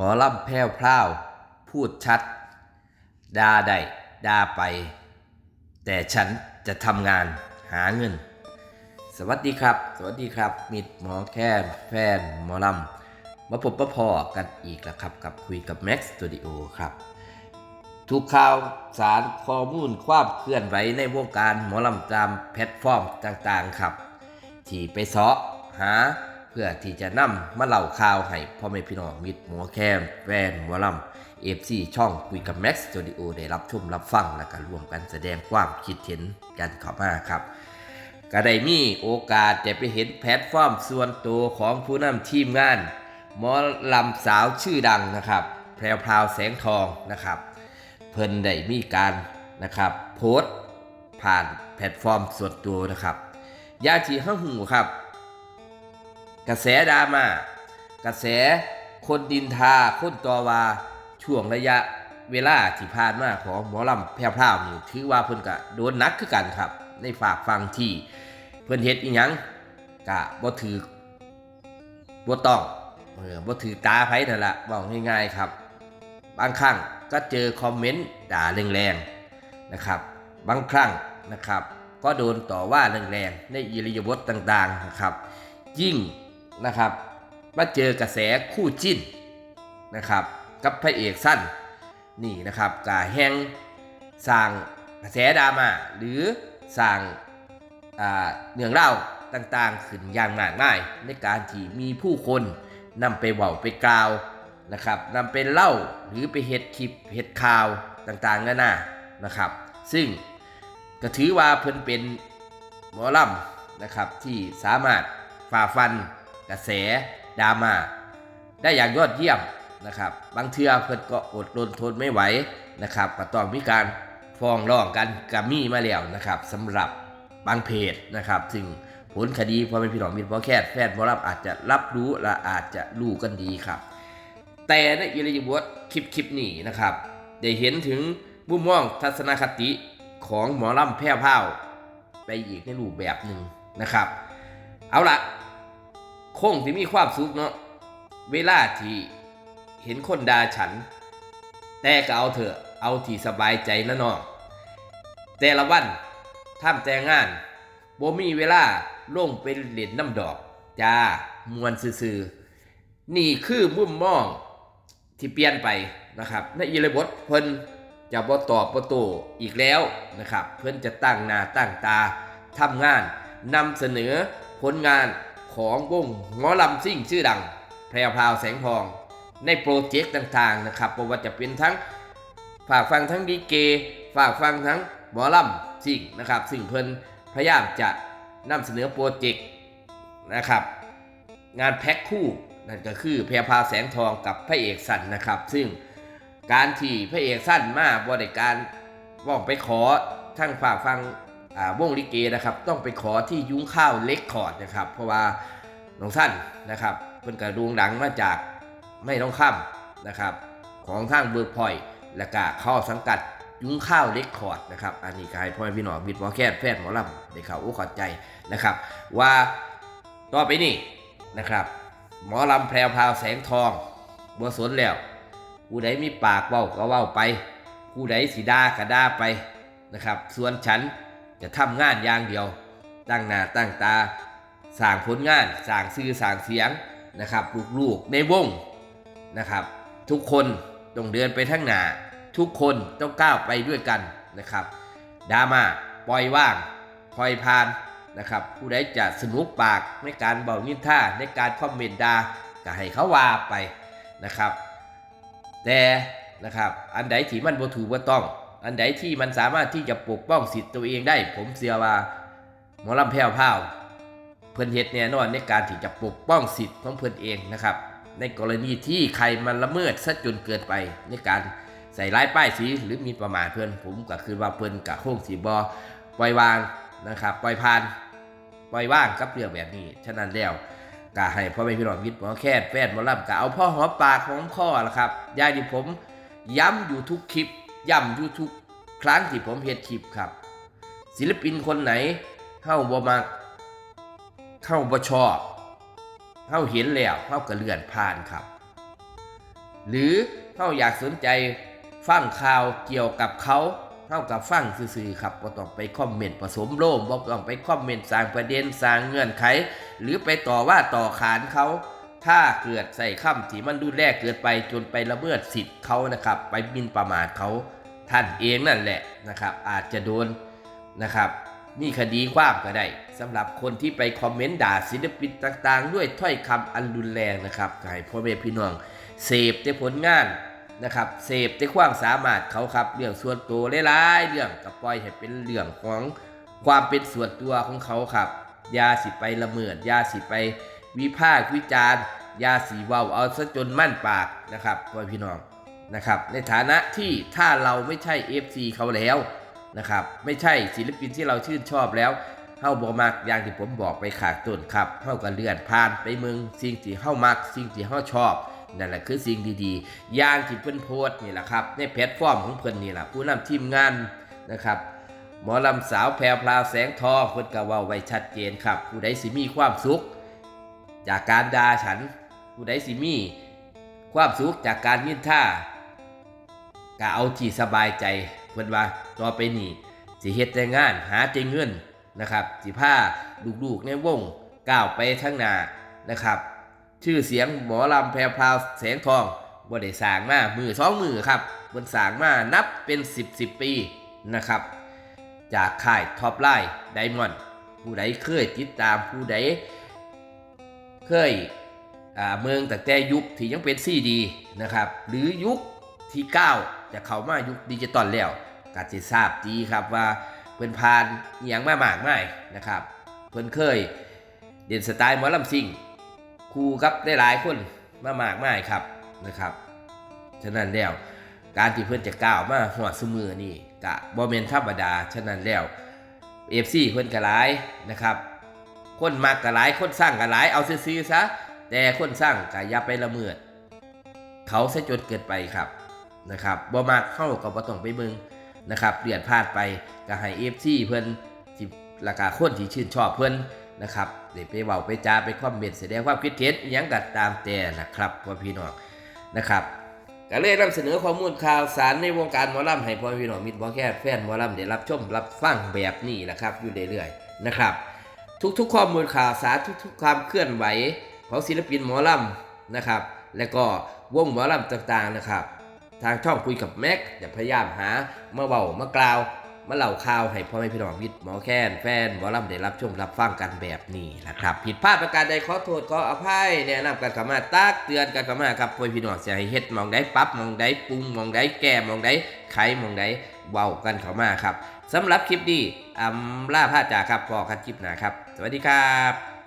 มอลำแพ้วพราวพูดชัดด่าได้ด่าไป แต่ฉันจะทำงานหาเงิน สวัสดีครับ สวัสดีครับมิดหมอแค่แฟนหมอลำมาพบประพอกันอีกแล้วครับ กับคุยกับ Max Studio ครับ ทุกข่าวสารข้อมูลความเคลื่อนไหวในวงการหมอลำตามแพลตฟอร์มต่างๆครับ ที่ไปเสาะหา เพื่อที่จะนำมาเล่าข่าวให้พ่อแม่พี่น้องมิตรหมอแคมแฟนหมอลำเอฟซีช่องคุยกับ Max Studio ได้รับชมรับฟังและก็ร่วมกันแสดงความคิดเห็นกันเข้ามาครับก็ได้มีโอกาสจะไปเห็นแพลตฟอร์มส่วนตัวของผู้นำทีมงานหมอลำสาวชื่อดังนะครับ แพรวพราวแสงทองนะครับ เพิ่นได้มีการนะครับ โพสต์ผ่านแพลตฟอร์มส่วนตัวนะครับยาทีห้าหูครับ กระแสดราม่ากระแสคนดินทาคนต่อว่าช่วงระยะเวลาที่ผ่านมาของหมอลำแพรวพราวนี่ถือว่าเพิ่นก็โดนนักคือกันครับ ในฝากฟังที่เพิ่นเฮ็ดอีหยังกะบ่ถือบ่ต้องเออบ่ถือตาไผนั่นละบอกง่ายๆครับ บางครั้งก็เจอคอมเมนต์ด่าแรงๆนะครับ บางครั้งนะครับ ก็โดนต่อว่าแรงๆในอิริยาบถต่างๆนะครับ ยิ่ง นะครับ มาเจอกระแสคู่จิ้นนะครับ กับพระเอกสั้นนี่นะครับกาแห้งสร้างกระแสดราม่าหรือสร้างเรื่องเล่าต่างๆ ขึ้นอย่างมากมายในการที่มีผู้คนนำไปเว้าไปกล่าวนะครับนำเป็นเล่าหรือไปเห็ดคลิปเห็ดข่าวต่างๆนานานะครับ ซึ่งก็ถือว่าเพิ่นเป็นหมอลำนะครับที่สามารถฝ่าฟัน กระแสดราม่าได้อย่างยอดเยี่ยมนะครับ บางเทือเพิ่นก็อดรนทนไม่ไหวนะครับก็ต้องมีการฟ้องร้องกันกับมีมาแล้วนะครับสำหรับบางเพจนะครับซึ่งผลคดีพอเป็นพี่น้องมิตรพอแค่แฟนหมอลำอาจจะรับรู้และอาจจะรู้กันดีครับ แต่ในอิริยาบถคลิปคลิปนี้นะครับ ได้เห็นถึงมุมมองทัศนคติของหมอลำแพร่วพาวไปอีกในรูปแบบหนึ่งนะครับ เอาละ คงที่มีความสุขเนาะเวลาที่เห็นคนด่าฉัน แต่ก็เอาเถอะเอาที่สบายใจนะน้องแต่ละวันทำแต่งานบ่มีเวลาลงเป็นเหรียญน้ำดอกจ้ามวนซื่อๆนี่คือมุมมองที่เปลี่ยนไปนะครับในอิริบทเพิ่นจะบ่ตอบบ่โตอีกแล้วนะครับ เพิ่นจะตั้งหน้าตั้งตาทำงานนำเสนอผลงาน ของวงหมอลำซิ่งชื่อดัง แพรวพราวแสงทอง ในโปรเจกต์ต่างๆนะครับบ่ว่าจะเป็นทั้งฝากฟังทั้งดีเก ฝากฟังทั้งหมอลำซิ่งนะครับซึ่งเพิ่นพยายามจะนำเสนอโปรเจกต์นะครับ งานแพ็คคู่นั่นก็คือเพรพราวแสงทองกับพระเอกสันนะครับ ซึ่งการที่พระเอกสั้นมาบริการว่องไปขอทั้งฝากฟัง วงลิเกนะครับ ต้องไปขอที่ยุ้งข้าวเล็กคอร์ดนะครับ เพราะว่าน้องสั้นนะครับเพิ่นกระดวงดังมาจากไม่ต้องค่ำนะครับ ของทางเบิร์กพอยต์และก็เข้าสังกัดยุ้งข้าวเล็กคอร์ดนะครับ อันนี้ก็ให้พ่อพี่น้องมิตรหมอแค่แฟนหมอลำได้เข้าอกเข้าใจนะครับ ว่าต่อไปนี่นะครับ หมอลำแพรวพาวแสงทองบัวสนแล้วผู้ใดมีปากเว้าก็เว้าไปผู้ใดสีดาก็ด่าไปนะครับ ส่วนฉัน จะทำงานอย่างเดียว ตั้งหน้าตั้งตาสร้างผลงานสร้างซื่อสร้างเสียงนะครับลูกๆในวงนะครับ ทุกคนต้องเดินไปทั้งหน้าทุกคนต้องก้าวไปด้วยกันนะครับดราม่าปล่อยว่างปล่อยผ่านนะครับ ผู้ใดจะสนุกปากในการเบานินท่าในการคอมเมนต์ดาก็ให้เขาว่าไปนะครับ แต่นะครับ อันใดที่มันบ่ถูกบ่ต้อง อันใดที่มันสามารถที่จะปกป้องสิทธิ์ตัวเองได้ ผมเชื่อว่าหมอลำแพ้วพราวเพิ่นเฮ็ดแน่นอนในการที่จะปกป้องสิทธิ์ของเพิ่นเองนะครับ ในกรณีที่ใครมันละเมิดซะจนเกินไปในการใส่ร้ายป้ายสีหรือมีประมาทเพิ่นผมก็คือว่าเพิ่นกะโค้งสีบอปล่อยวางนะครับ ปล่อยผ่านปล่อยว่างกับเรื่องแบบนี้ฉะนั้นแล้วก็ให้พ่อแม่พี่น้องมิตรหมอแค่แฟนหมอลำก็เอาพ่อหอมปากของข้อละครับยางที่ผมย้ำอยู่ทุกคลิป ย้ำอยู่ทุกครั้งที่ผมเฮ็ดคลิปครับ ศิลปินคนไหนเข้าบ่มักเข้าบ่ชอบเข้าเห็นแล้วเข้าก็เลื่อนผ่านครับ หรือเฮาอยากสนใจฟังข่าวเกี่ยวกับเขาเฮากับฟังซื่อๆครับบ่ต้องไปคอมเมนต์ผสมโลมบ่ต้องไปคอมเมนต์สร้างประเด็นสร้างเงื่อนไข หรือไปต่อว่าต่อขานเขาถ้าเกิดใส่คำที่มันดูแลเกินไปจนไปละเมิดสิทธิ์เขานะครับ ไปหมินประมาทเขา ท่านเองนั่นแหละนะครับ อาจจะโดนนะครับมีคดีความก็ได้สำหรับคนที่ไปคอมเมนต์ด่าศิลปินต่างๆ ด้วยถ้อยคำอันรุนแรงนะครับก็ให้พ่อแม่พี่น้องเสพแต่ผลงานนะครับเสพแต่ความสามารถเขาครับเรื่องส่วนตัวหลายๆเรื่องก็ปล่อยให้เป็นเรื่องของความเป็นส่วนตัวของเขาครับยาสิไปละเมิดยาสิไปวิพากษ์วิจารณ์ยาสีเว้าเอาซะจนมั่นปากนะครับพ่อพี่น้อง นะครับในฐานะที่ถ้าเราไม่ใช่ FC เขาแล้วนะครับไม่ใช่ศิลปินที่เราชื่นชอบแล้วเฮาบ่มักอย่างที่ผมบอกไปขากต้นครับเฮาก็เลื่อนผ่านไปเมืองสิ่งที่เฮามัก สิ่งที่เฮาชอบนั่นแหละคือสิ่งดีๆ อย่างที่เพิ่นโพสนี่แหละครับ ในแพลตฟอร์มของเพิ่นนี่แหละผู้นำทีมงานนะครับหมอลำสาวแพรวพราวแสงทองเพิ่นก็ว้าไว้ชัดเจนครับ ผู้ใดสิมีความสุข จากการด่าฉัน ผู้ใดสิมี ความสุขจากการยินท่า ก็เอาที่สบายใจเพิ่นว่าต่อไปนี้สิเฮ็ดแต่งานหาแต่เงินนะครับสิพาลูกๆในวงก้าวไปข้างหน้านะครับ ชื่อเสียงหมอลำแพรพราวแสงทองบ่ได้สร้างมามือสองมือครับบนสร้างมานับเป็น 10 10 ปีนะครับ จากค่ายท็อปไลน์ไดมอนด์ผู้ใดเคยติดตามผู้ใดเคยเมืองแต่แต่ยุคที่ยังเป็นซีดีนะครับ หรือยุคที่ 9 จะเข้ามายุคดิจิตอลแล้วก็จะทราบดีครับว่าเพิ่อนผ่านอหย่างมามากมายนะครับ เพิ่อนเคยเด่นสไตล์หมอลำซิ่งคู่กับได้หลายคนมามากมายครับนะครับ ฉะนั้นแล้วการที่เพื่อนจะก้าวมาหัวสมือนี่กะบอเมนธรรมดา ฉะนั้นแล้วเอฟซีเพื่อนกะหลายนะครับ คนมากกะหลายคนสร้างกะหลายเอาซื้อซะแต่คนสร้างกะอย่าไปละเมิด เขาซะจนเกินไปครับ นะครับบ่มากเข้ากับบ่ต้องไปเบิงนะครับเปลี่ยนพลาดไปก็ให้เอฟซีเพิ่อนที่ราคาคนที่ชื่นชอบเพิ่อนนะครับได้ไปเว้าไปจาไปคอมเมนต์แสดงความคิดเห็นยังก็ตามแต่นะครับพ่อพี่น้องนะครับก็เลยนำเสนอข้อมูลข่าวสารในวงการหมอลำให้พ่อพี่น้องมิตรบ่แค่แฟนหมอลำได้รับชมรับฟังแบบนี้แหละครับอยู่เรื่อยๆนะครับ ทุกๆข้อมูลข่าวสารทุกๆความเคลื่อนไหวของศิลปินหมอลำนะครับ และก็วงหมอลำต่างๆนะครับ ทางช่องคุยกับแม็กจะพยายามหามาเบามากล่าว มาเล่าข่าวให้พ่อแม่พี่น้องมิตรหมอแค้นแฟนหมอลำได้รับชมรับฟังกันแบบนี้นะครับ ผิดพลาดประการใดขอโทษขออภัยแนะนำกันเข้ามาตักเตือนกันเข้ามาครับพ่อแม่พี่น้องจะให้เฮ็ดมองใดปรับมองใดปรุงมองใดแก้มองใดไขมองใดเว้ากันเข้ามาครับสำหรับคลิปนี้อำลาพาจากครับพอกันคลิปหน้าครับ สวัสดีครับ